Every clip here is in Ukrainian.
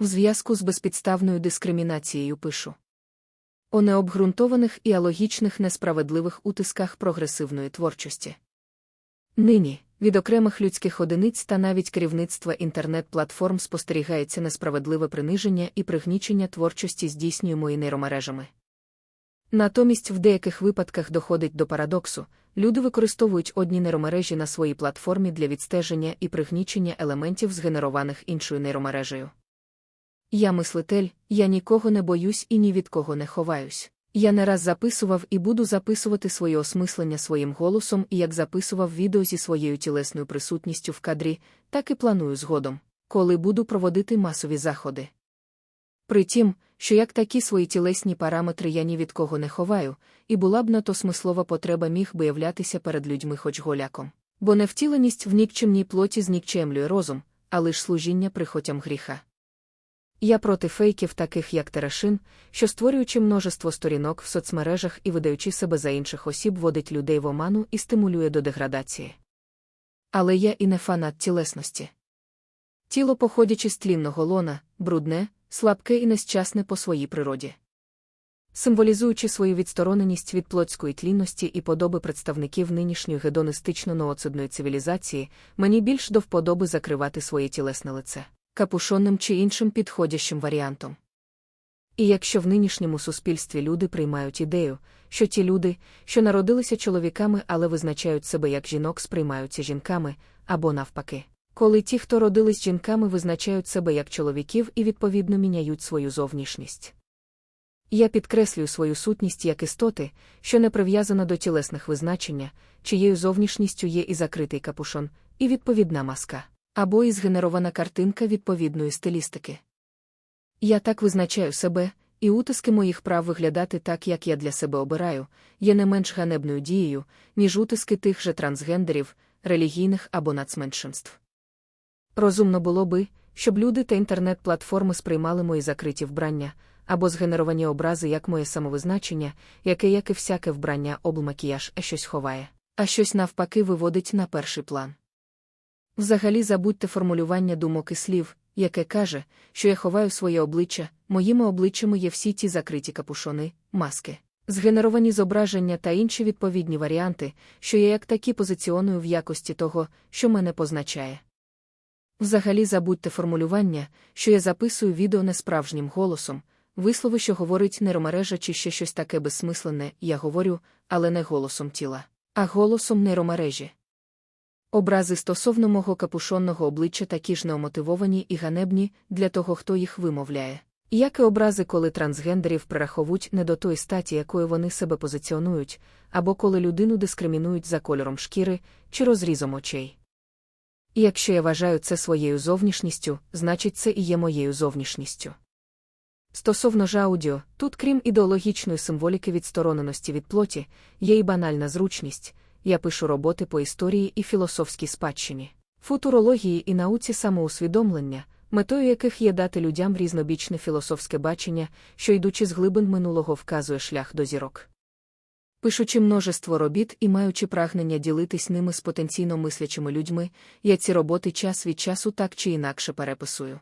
В зв'язку з безпідставною дискримінацією пишу. О необґрунтованих і алогічних несправедливих утисках прогресивної творчості. Нині, від окремих людських одиниць та навіть керівництва інтернет-платформ спостерігається несправедливе приниження і пригнічення творчості здійснюємо і нейромережами. Натомість в деяких випадках доходить до парадоксу, люди використовують одні нейромережі на своїй платформі для відстеження і пригнічення елементів, згенерованих іншою нейромережею. Я мислитель, я нікого не боюсь і ні від кого не ховаюсь. Я не раз записував і буду записувати своє осмислення своїм голосом, і як записував відео зі своєю тілесною присутністю в кадрі, так і планую згодом, коли буду проводити масові заходи. Притім, що як такі свої тілесні параметри я ні від кого не ховаю, і була б на то смислова потреба міг би являтися перед людьми хоч голяком. Бо невтіленість в нікчемній плоті знікчемлює розум, а лиш служіння прихотям гріха. Я проти фейків, таких як Терешин, що створюючи множество сторінок в соцмережах і видаючи себе за інших осіб, водить людей в оману і стимулює до деградації. Але я і не фанат тілесності. Тіло, походячи з тлінного лона, брудне, слабке і нещасне по своїй природі. Символізуючи свою відстороненість від плотської тлінності і подоби представників нинішньої гедонистично нооцидної цивілізації, мені більш до вподоби закривати своє тілесне лице капушонним чи іншим підходящим варіантом. І якщо в нинішньому суспільстві люди приймають ідею, що ті люди, що народилися чоловіками, але визначають себе як жінок, сприймаються жінками, або навпаки, коли ті, хто родились жінками, визначають себе як чоловіків і відповідно міняють свою зовнішність. Я підкреслюю свою сутність як істоти, що не прив'язана до тілесних визначення, чиєю зовнішністю є і закритий капушон, і відповідна маска або і згенерована картинка відповідної стилістики. Я так визначаю себе, і утиски моїх прав виглядати так, як я для себе обираю, є не менш ганебною дією, ніж утиски тих же трансгендерів, релігійних або нацменшинств. Розумно було би, щоб люди та інтернет-платформи сприймали мої закриті вбрання або згенеровані образи як моє самовизначення, яке, як і всяке вбрання, облмакіяж, щось ховає, а щось навпаки виводить на перший план. Взагалі забудьте формулювання думок і слів, яке каже, що я ховаю своє обличчя, моїми обличчями є всі ті закриті капушони, маски, згенеровані зображення та інші відповідні варіанти, що я як такі позиціоную в якості того, що мене позначає. Взагалі забудьте формулювання, що я записую відео несправжнім голосом, вислови, що говорить нейромережа чи ще щось таке безсмисленне, я говорю, але не голосом тіла, а голосом нейромережі. Образи стосовно мого капушонного обличчя такі ж неомотивовані і ганебні для того, хто їх вимовляє. Як і образи, коли трансгендерів прираховують не до тої статі, якою вони себе позиціонують, або коли людину дискримінують за кольором шкіри чи розрізом очей. І якщо я вважаю це своєю зовнішністю, значить це і є моєю зовнішністю. Стосовно ж аудіо, тут, крім ідеологічної символіки відстороненості від плоті, є і банальна зручність я пишу роботи по історії і філософській спадщині, футурології і науці самоусвідомлення, метою яких є дати людям різнобічне філософське бачення, що йдучи з глибин минулого вказує шлях до зірок. Пишучи множество робіт і маючи прагнення ділитись ними з потенційно мислячими людьми, я ці роботи час від часу так чи інакше переписую.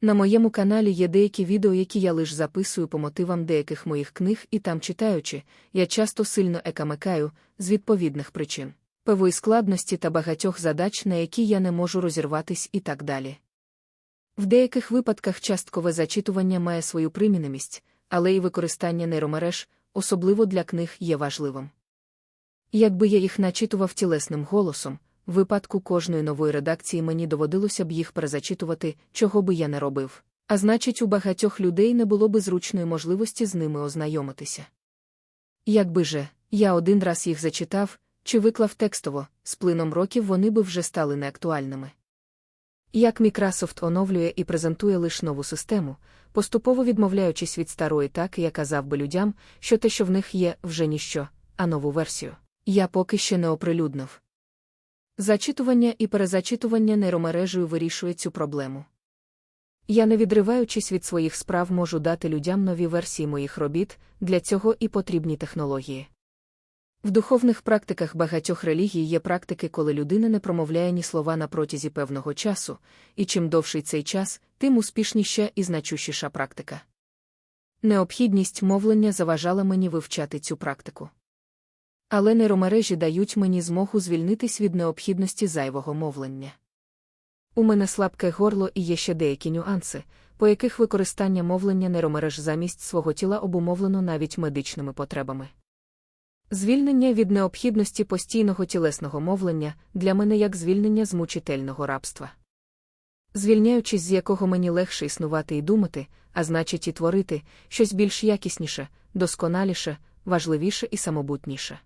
На моєму каналі є деякі відео, які я лише записую по мотивам деяких моїх книг, і там читаючи, я часто сильно екамикаю з відповідних причин, певої складності та багатьох задач, на які я не можу розірватись, і так далі. В деяких випадках часткове зачитування має свою примінемість, але і використання нейромереж, особливо для книг, є важливим. Якби я їх начитував тілесним голосом, в випадку кожної нової редакції мені доводилося б їх перезачитувати, чого би я не робив. А значить, у багатьох людей не було би зручної можливості з ними ознайомитися. Якби же, я один раз їх зачитав чи виклав текстово, з плином років вони би вже стали неактуальними. Як Microsoft оновлює і презентує лише нову систему, поступово відмовляючись від старої, так я казав би людям, що те, що в них є, вже ніщо, а нову версію. Я поки ще не оприлюднив. Зачитування і перезачитування нейромережею вирішує цю проблему. Я, не відриваючись від своїх справ, можу дати людям нові версії моїх робіт, для цього і потрібні технології. В духовних практиках багатьох релігій є практики, коли людина не промовляє ні слова на протязі певного часу, і чим довший цей час, тим успішніша і значущіша практика. Необхідність мовлення заважала мені вивчати цю практику. Але нейромережі дають мені змогу звільнитись від необхідності зайвого мовлення. У мене слабке горло і є ще деякі нюанси, по яких використання мовлення нейромереж замість свого тіла обумовлено навіть медичними потребами. Звільнення від необхідності постійного тілесного мовлення для мене як звільнення з мучительного рабства. Звільняючись, з якого мені легше існувати і думати, а значить, і творити щось більш якісніше, досконаліше, важливіше і самобутніше.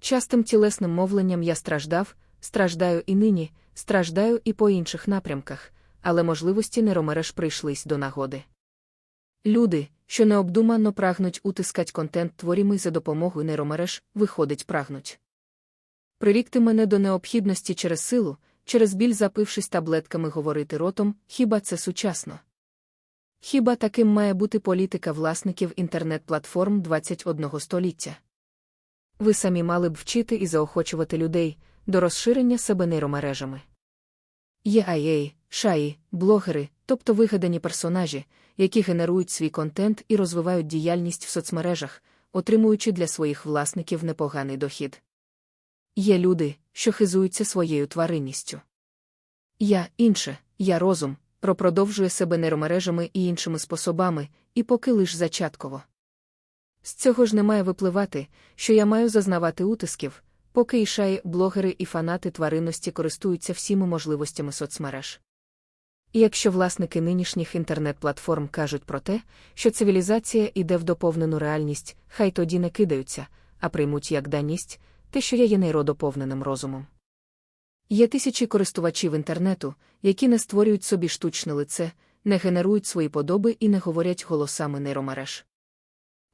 Частим тілесним мовленням я страждав, страждаю і нині, страждаю і по інших напрямках, але можливості нейромереж прийшлись до нагоди. Люди, що необдумано прагнуть утискать контент творімий за допомогою нейромереж, виходить, прагнуть. Прирікти мене до необхідності через силу, через біль запившись таблетками говорити ротом, хіба це сучасно? Хіба таким має бути політика власників інтернет-платформ 21 століття? Ви самі мали б вчити і заохочувати людей до розширення себе нейромережами. Є АЄ, шаї, блогери, тобто вигадані персонажі, які генерують свій контент і розвивають діяльність в соцмережах, отримуючи для своїх власників непоганий дохід. Є люди, що хизуються своєю тваринністю. Я інше, я розум, пропродовжує себе нейромережами і іншими способами, і поки лиш зачатково. З цього ж не має випливати, що я маю зазнавати утисків, поки і шаї, блогери і фанати тваринності користуються всіми можливостями соцмереж. І якщо власники нинішніх інтернет-платформ кажуть про те, що цивілізація іде в доповнену реальність, хай тоді не кидаються, а приймуть як даність те, що я є нейродоповненим розумом. Є тисячі користувачів інтернету, які не створюють собі штучне лице, не генерують свої подоби і не говорять голосами нейромереж.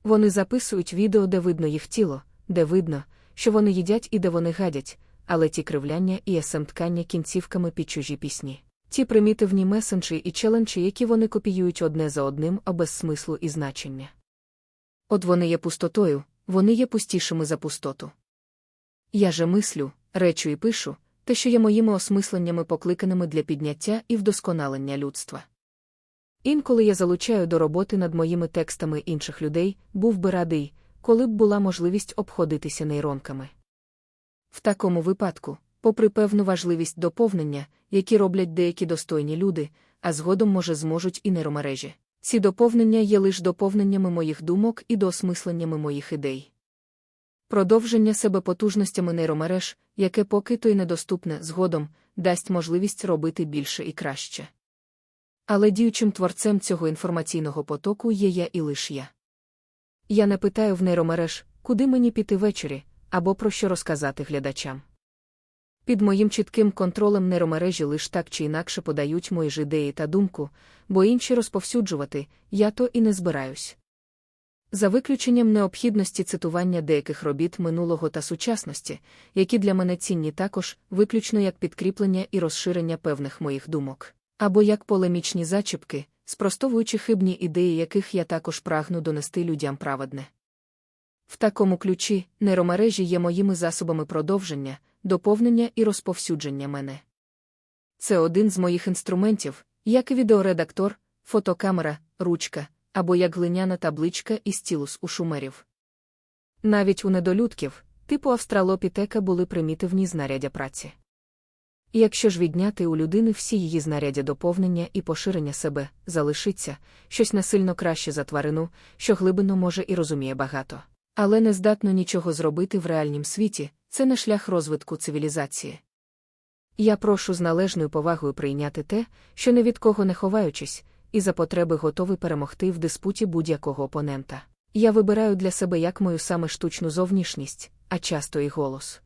Вони записують відео, де видно їх тіло, де видно, що вони їдять і де вони гадять, але ті кривляння і есемткання кінцівками під чужі пісні. Ті примітивні месенджі і челенджі, які вони копіюють одне за одним, а без смислу і значення. От вони є пустотою, вони є пустішими за пустоту. Я же мислю, речу і пишу, те, що є моїми осмисленнями покликаними для підняття і вдосконалення людства. Інколи я залучаю до роботи над моїми текстами інших людей, був би радий, коли б була можливість обходитися нейронками. В такому випадку, попри певну важливість доповнення, які роблять деякі достойні люди, а згодом, може, зможуть і нейромережі. Ці доповнення є лише доповненнями моїх думок і доосмисленнями моїх ідей. Продовження себе потужностями нейромереж, яке поки то й недоступне згодом, дасть можливість робити більше і краще. Але діючим творцем цього інформаційного потоку є я і лиш я. Я не питаю в нейромереж, куди мені піти ввечері, або про що розказати глядачам. Під моїм чітким контролем нейромережі лиш так чи інакше подають мої ж ідеї та думку, бо інші розповсюджувати я то і не збираюсь. За виключенням необхідності цитування деяких робіт минулого та сучасності, які для мене цінні також, виключно як підкріплення і розширення певних моїх думок, або як полемічні зачіпки, спростовуючи хибні ідеї, яких я також прагну донести людям праведне. В такому ключі нейромережі є моїми засобами продовження, доповнення і розповсюдження мене. Це один з моїх інструментів, як і відеоредактор, фотокамера, ручка або як глиняна табличка із стілус у шумерів. Навіть у недолюдків, типу австралопітека були примітивні знаряддя праці. Якщо ж відняти у людини всі її знаряддя доповнення і поширення себе, залишиться щось насильно краще за тварину, що глибино може і розуміє багато. Але не здатно нічого зробити в реальнім світі, це не шлях розвитку цивілізації. Я прошу з належною повагою прийняти те, що не від кого не ховаючись, і за потреби готовий перемогти в диспуті будь-якого опонента. Я вибираю для себе як мою саме штучну зовнішність, а часто і голос.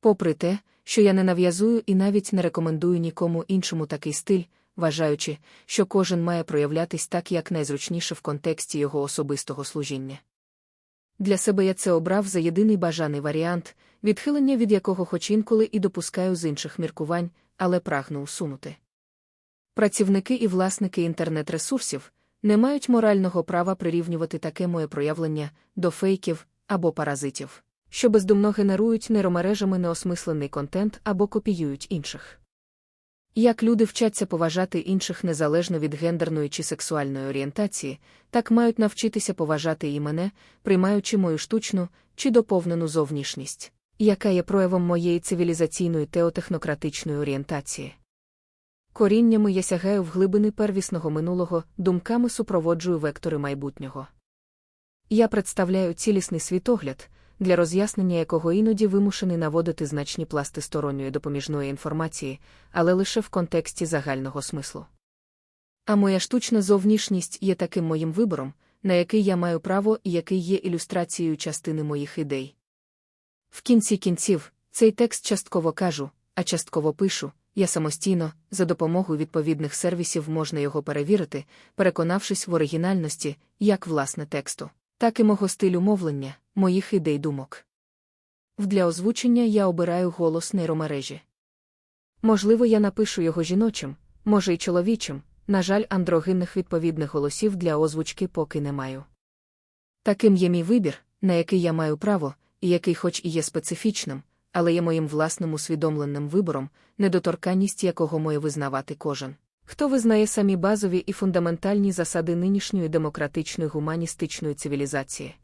Попри те, що я не нав'язую і навіть не рекомендую нікому іншому такий стиль, вважаючи, що кожен має проявлятись так, як найзручніше в контексті його особистого служіння. Для себе я це обрав за єдиний бажаний варіант, відхилення від якого хоч інколи і допускаю з інших міркувань, але прагну усунути. Працівники і власники інтернет-ресурсів не мають морального права прирівнювати таке моє проявлення до фейків або паразитів. Що бездумно генерують нейромережами неосмислений контент або копіюють інших. Як люди вчаться поважати інших незалежно від гендерної чи сексуальної орієнтації, так мають навчитися поважати і мене, приймаючи мою штучну чи доповнену зовнішність, яка є проявом моєї цивілізаційної теотехнократичної орієнтації. Коріннями я сягаю в глибини первісного минулого, думками супроводжую вектори майбутнього. Я представляю цілісний світогляд, для роз'яснення якого іноді вимушений наводити значні пласти сторонньої допоміжної інформації, але лише в контексті загального смислу. А моя штучна зовнішність є таким моїм вибором, на який я маю право і який є ілюстрацією частини моїх ідей. В кінці кінців, цей текст частково кажу, а частково пишу. Я самостійно, за допомогою відповідних сервісів можна його перевірити, переконавшись в оригінальності, як власне тексту, так і мого стилю мовлення, моїх ідей думок. Для озвучення я обираю голос нейромережі. Можливо, я напишу його жіночим, може й чоловічим, на жаль, андрогинних відповідних голосів для озвучки поки не маю. Таким є мій вибір, на який я маю право, і який, хоч і є специфічним, але є моїм власним усвідомленим вибором, недоторканність якого має визнавати кожен. Хто визнає самі базові і фундаментальні засади нинішньої демократичної гуманістичної цивілізації?